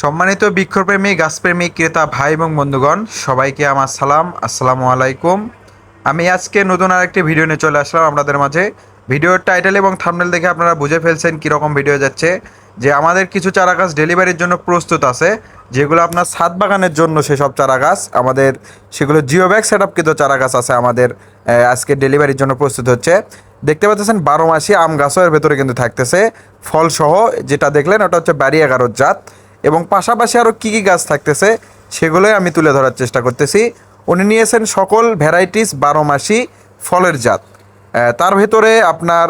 সম্মানিত বৃক্ষপ্রেমী, গাছপ্রেমী ক্রেতা ভাই এবং বন্ধুগণ, সবাইকে আমার সালাম, আসসালামু আলাইকুম। আমি আজকে নতুন আরেকটি ভিডিও নিয়ে চলে আসলাম আপনাদের মাঝে। ভিডিওর টাইটেল এবং থামনেল দেখে আপনারা বুঝে ফেলছেন কীরকম ভিডিও যাচ্ছে, যে আমাদের কিছু চারা গাছ ডেলিভারির জন্য প্রস্তুত আছে, যেগুলো আপনার ছাদ বাগানের জন্য সেসব চারা গাছ আমাদের সেগুলো জিও ব্যাগ সেট আপকৃত চারা গাছ আছে আমাদের আজকে ডেলিভারির জন্য প্রস্তুত হচ্ছে। দেখতে পাচ্ছেন বারো মাসি আম গাছও এর ভেতরে কিন্তু থাকতেছে। ফলসহ যেটা দেখলেন ওটা হচ্ছে বাড়ি এগারোর জাত। এবং পাশাপাশি আরও কী কী গাছ থাকতেছে সেগুলোই আমি তুলে ধরার চেষ্টা করতেছি। উনি নিয়েছেন সকল ভ্যারাইটিস বারো মাসি ফলের জাত। তার ভেতরে আপনার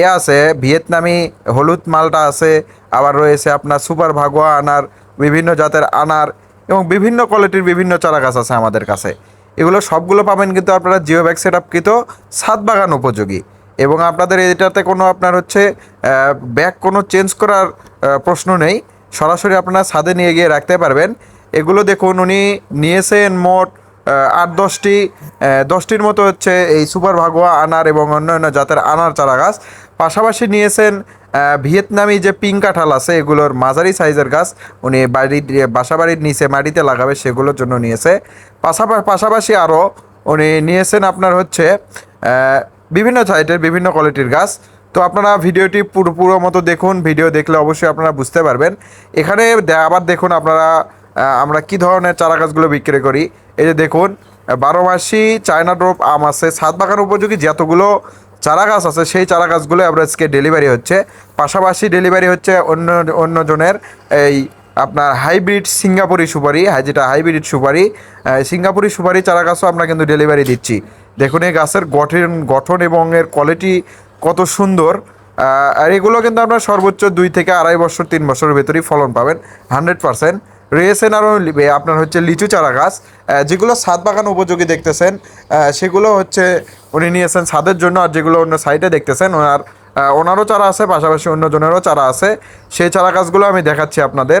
এ আছে ভিয়েতনামি, হলুদ মালটা আছে, আবার রয়েছে আপনার সুপার ভাগোয়া আনার, বিভিন্ন জাতের আনার এবং বিভিন্ন কোয়ালিটির বিভিন্ন চারা গাছ আছে আমাদের কাছে। এগুলো সবগুলো পাবেন কিন্তু আপনারা জিও ব্যাগ সেট আপকৃত ছাদ বাগান উপযোগী। এবং আপনাদের এটাতে কোনো আপনার হচ্ছে ব্যাগ কোনো চেঞ্জ করার প্রশ্ন নেই। সরাসরি আপনারা ছাদে নিয়ে গিয়ে রাখতে পারবেন। এগুলো দেখুন, উনি নিয়েছেন মোট আট দশটি দশটির মতো হচ্ছে এই সুপার ভাগোয়া আনার এবং অন্যান্য জাতের আনার চারা গাছ পাশাপাশি নিয়েছেন ভিয়েতনামি যে পিঙ্ক কাঁঠাল আছে, এগুলোর মাঝারি সাইজের গাছ, উনি বাড়ির বাসা বাড়ির নিচে মাটিতে লাগাবে, সেগুলোর জন্য নিয়েছে। পাশাপাশি পাশাপাশি আরও উনি নিয়েছেন আপনার হচ্ছে বিভিন্ন সাইডের বিভিন্ন কোয়ালিটির গাছ। তো আপনারা ভিডিওটি পুরো মতো দেখুন ভিডিও দেখলে অবশ্যই আপনারা বুঝতে পারবেন। এখানে আবার দেখুন আপনারা আমরা কি ধরনের চারা গাছগুলো বিক্রি করি। এই যে দেখুন বারো মাসি চায়না ড্রপ আম আছে। সাত বাগান উপযোগী যতগুলো চারা গাছ আছে সেই চারা গাছগুলো আজকে ডেলিভারি হচ্ছে। পাশাপাশি ডেলিভারি হচ্ছে অন্য অন্যজনের এই আপনার হাইব্রিড সিঙ্গাপুরি সুপারি হ্যাঁ, যেটা হাইব্রিড সুপারি সিঙ্গাপুরি সুপারি চারা গাছও আমরা কিন্তু ডেলিভারি দিচ্ছি। দেখুন এই গাছের গঠন গঠন এবং এর কোয়ালিটি কত সুন্দর। আর এগুলো কিন্তু আপনার সর্বোচ্চ দুই থেকে আড়াই বছর, তিন বছরের ভেতরেই ফলন পাবেন, হান্ড্রেড পার্সেন্ট। রয়েছেন আরও আপনার হচ্ছে লিচু চারা গাছ। যেগুলো ছাদ বাগান উপযোগী দেখতেছেন সেগুলো হচ্ছে উনি নিয়েছেন ছাদের জন্য আর যেগুলো অন্য সাইডে দেখতেছেন, ওনার ওনারও চারা আছে, পাশাপাশি অন্যজনেরও চারা আছে। সেই চারা গাছগুলো আমি দেখাচ্ছি আপনাদের।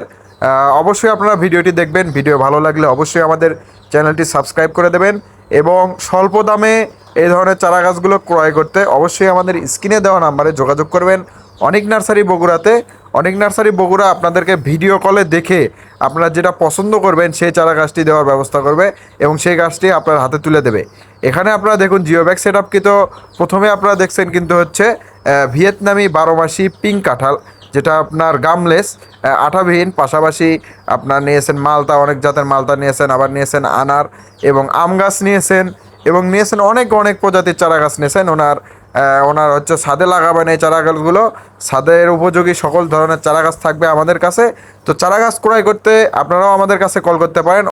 অবশ্যই আপনারা ভিডিওটি দেখবেন, ভিডিও ভালো লাগলে অবশ্যই আমাদের চ্যানেলটি সাবস্ক্রাইব করে দেবেন এবং স্বল্প দামে এই ধরনের চারা গাছগুলো ক্রয় করতে অবশ্যই আমাদের স্ক্রিনে দেওয়া নাম্বারে যোগাযোগ করবেন। অনেক নার্সারি বগুড়াতে, অনেক নার্সারি বগুড়া আপনাদেরকে ভিডিও কলে দেখে আপনারা যেটা পছন্দ করবেন, সেই চারা গাছটি দেওয়ার ব্যবস্থা করবে এবং সেই গাছটি আপনার হাতে তুলে দেবে। এখানে আপনারা দেখুন জিও ব্যাগ সেট আপ কিন্তু প্রথমে আপনারা দেখছেন কিন্তু হচ্ছে ভিয়েতনামি বারো মাসি পিঙ্ক কাঁঠাল, যেটা আপনার গামলেস আঠাবিহীন, পাশাপাশি আপনার নিয়েছেন মালতা, অনেক জাতের মালতা নিয়েছেন, আবার নিয়েছেন আনার এবং আম গাছ নিয়েছেন। এবং নিয়েছেন অনেক অনেক প্রজাতির চারা গাছ নিয়েছেন। ওনার ওনার হচ্ছে সাদে লাগাবেন এই চারা গাছগুলো ছাদের উপযোগী সকল ধরনের চারা গাছ থাকবে আমাদের কাছে। তো চারা গাছ ক্রয় করতে আপনারাও আমাদের কাছে কল করতে পারেন।